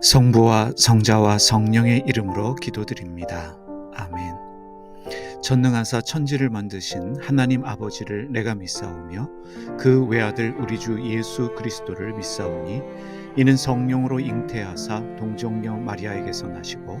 성부와 성자와 성령의 이름으로 기도드립니다. 아멘. 전능하사 천지를 만드신 하나님 아버지를 내가 믿사오며 그 외아들 우리 주 예수 그리스도를 믿사오니 이는 성령으로 잉태하사 동정녀 마리아에게서 나시고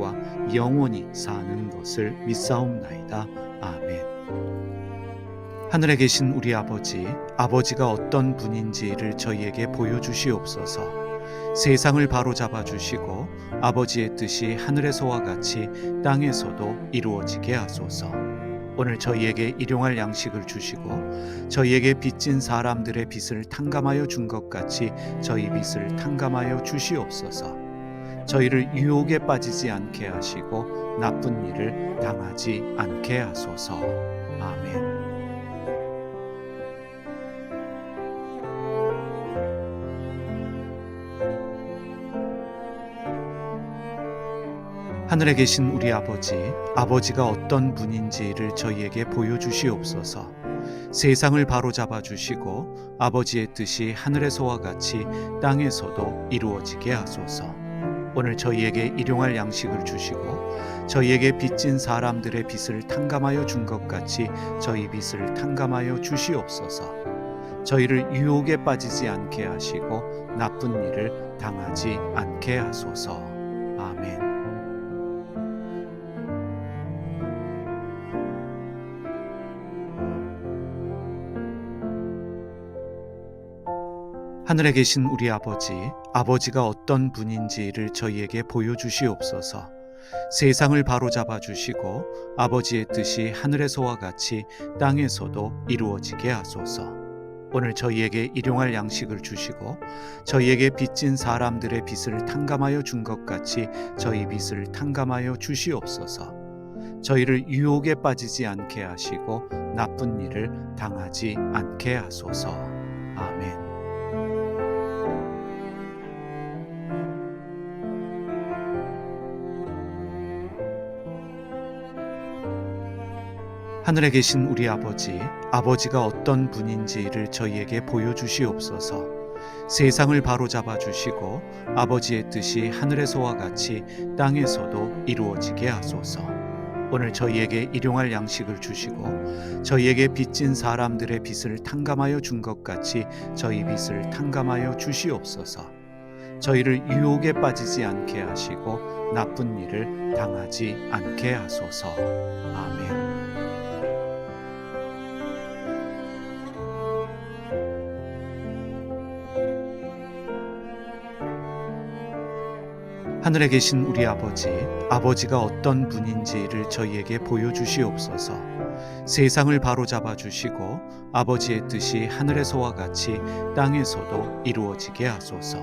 과 영원히 사는 것을 믿사옵나이다 아멘 하늘에 계신 우리 아버지, 아버지가 어떤 분인지를 저희에게 보여주시옵소서. 세상을 바로잡아 주시고 아버지의 뜻이 하늘에서와 같이 땅에서도 이루어지게 하소서. 오늘 저희에게 일용할 양식을 주시고 저희에게 빚진 사람들의 빚을 탕감하여 준 것 같이 저희 빚을 탕감하여 주시옵소서. 저희를 유혹에 빠지지 않게 하시고 나쁜 일을 당하지 않게 하소서. 아멘. 하늘에 계신 우리 아버지, 아버지가 어떤 분인지를 저희에게 보여주시옵소서. 세상을 바로잡아 주시고 아버지의 뜻이 하늘에서와 같이 땅에서도 이루어지게 하소서. 오늘 저희에게 일용할 양식을 주시고 저희에게 빚진 사람들의 빚을 탕감하여 준 것 같이 저희 빚을 탕감하여 주시옵소서. 저희를 유혹에 빠지지 않게 하시고 나쁜 일을 당하지 않게 하소서. 하늘에 계신 우리 아버지, 아버지가 어떤 분인지를 저희에게 보여주시옵소서. 세상을 바로잡아 주시고 아버지의 뜻이 하늘에서와 같이 땅에서도 이루어지게 하소서. 오늘 저희에게 일용할 양식을 주시고 저희에게 빚진 사람들의 빚을 탕감하여 준 것 같이 저희 빚을 탕감하여 주시옵소서. 저희를 유혹에 빠지지 않게 하시고 나쁜 일을 당하지 않게 하소서. 하늘에 계신 우리 아버지, 아버지가 어떤 분인지를 저희에게 보여주시옵소서. 세상을 바로잡아 주시고 아버지의 뜻이 하늘에서와 같이 땅에서도 이루어지게 하소서. 오늘 저희에게 일용할 양식을 주시고 저희에게 빚진 사람들의 빚을 탕감하여 준 것 같이 저희 빚을 탕감하여 주시옵소서. 저희를 유혹에 빠지지 않게 하시고 나쁜 일을 당하지 않게 하소서. 아멘. 하늘에 계신 우리 아버지, 아버지가 어떤 분인지를 저희에게 보여주시옵소서. 세상을 바로잡아 주시고 아버지의 뜻이 하늘에서와 같이 땅에서도 이루어지게 하소서.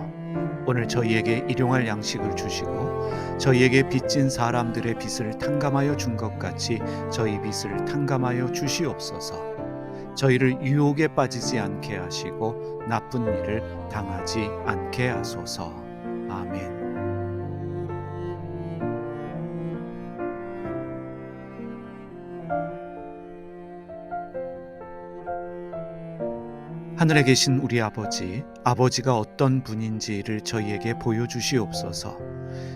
오늘 저희에게 일용할 양식을 주시고 저희에게 빚진 사람들의 빚을 탕감하여 준 것 같이 저희 빚을 탕감하여 주시옵소서. 저희를 유혹에 빠지지 않게 하시고 나쁜 일을 당하지 않게 하소서. 아멘. 하늘에 계신 우리 아버지, 아버지가 어떤 분인지를 저희에게 보여주시옵소서.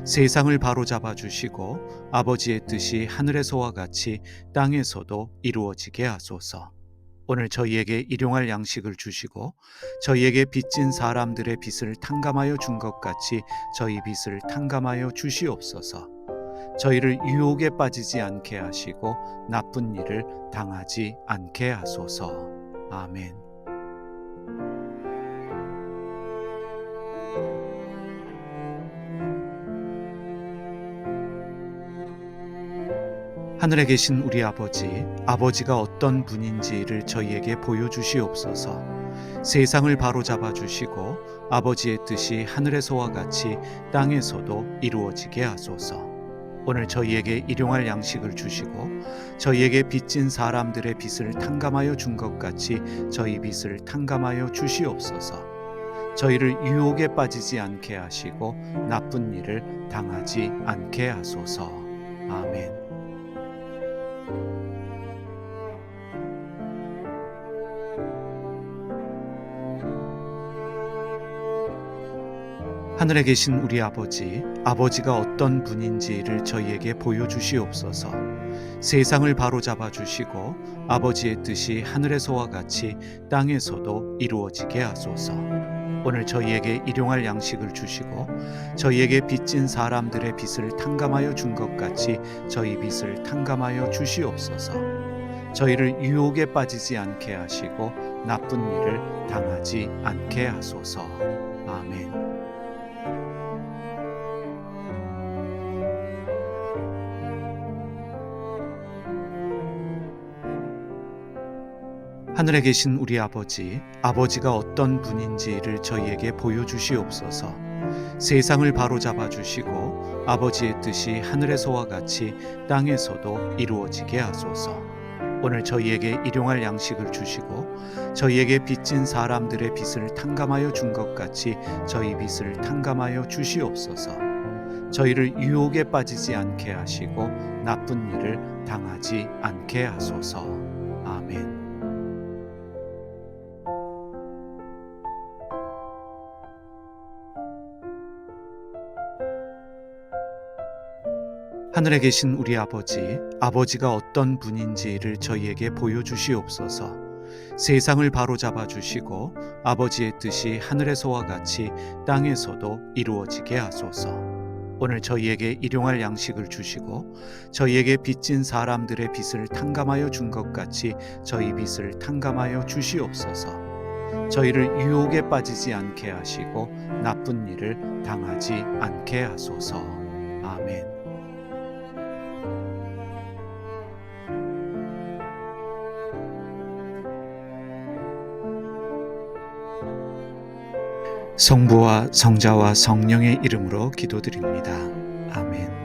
세상을 바로잡아 주시고 아버지의 뜻이 하늘에서와 같이 땅에서도 이루어지게 하소서. 오늘 저희에게 일용할 양식을 주시고 저희에게 빚진 사람들의 빚을 탕감하여 준 것 같이 저희 빚을 탕감하여 주시옵소서. 저희를 유혹에 빠지지 않게 하시고 나쁜 일을 당하지 않게 하소서. 아멘. 하늘에 계신 우리 아버지, 아버지가 어떤 분인지를 저희에게 보여주시옵소서. 세상을 바로잡아 주시고 아버지의 뜻이 하늘에서와 같이 땅에서도 이루어지게 하소서. 오늘 저희에게 일용할 양식을 주시고 저희에게 빚진 사람들의 빚을 탕감하여 준 것 같이 저희 빚을 탕감하여 주시옵소서. 저희를 유혹에 빠지지 않게 하시고 나쁜 일을 당하지 않게 하소서. 아멘. 하늘에 계신 우리 아버지, 아버지가 어떤 분인지를 저희에게 보여주시옵소서. 세상을 바로잡아 주시고 아버지의 뜻이 하늘에서와 같이 땅에서도 이루어지게 하소서. 오늘 저희에게 일용할 양식을 주시고 저희에게 빚진 사람들의 빚을 탕감하여 준 것 같이 저희 빚을 탕감하여 주시옵소서. 저희를 유혹에 빠지지 않게 하시고 나쁜 일을 당하지 않게 하소서. 하늘에 계신 우리 아버지, 아버지가 어떤 분인지를 저희에게 보여주시옵소서. 세상을 바로잡아 주시고 아버지의 뜻이 하늘에서와 같이 땅에서도 이루어지게 하소서. 오늘 저희에게 일용할 양식을 주시고 저희에게 빚진 사람들의 빚을 탕감하여 준 것 같이 저희 빚을 탕감하여 주시옵소서. 저희를 유혹에 빠지지 않게 하시고 나쁜 일을 당하지 않게 하소서. 아멘. 하늘에 계신 우리 아버지, 아버지가 어떤 분인지를 저희에게 보여주시옵소서. 세상을 바로잡아 주시고 아버지의 뜻이 하늘에서와 같이 땅에서도 이루어지게 하소서. 오늘 저희에게 일용할 양식을 주시고 저희에게 빚진 사람들의 빚을 탕감하여 준 것 같이 저희 빚을 탕감하여 주시옵소서. 저희를 유혹에 빠지지 않게 하시고 나쁜 일을 당하지 않게 하소서. 아멘. 성부와 성자와 성령의 이름으로 기도드립니다. 아멘.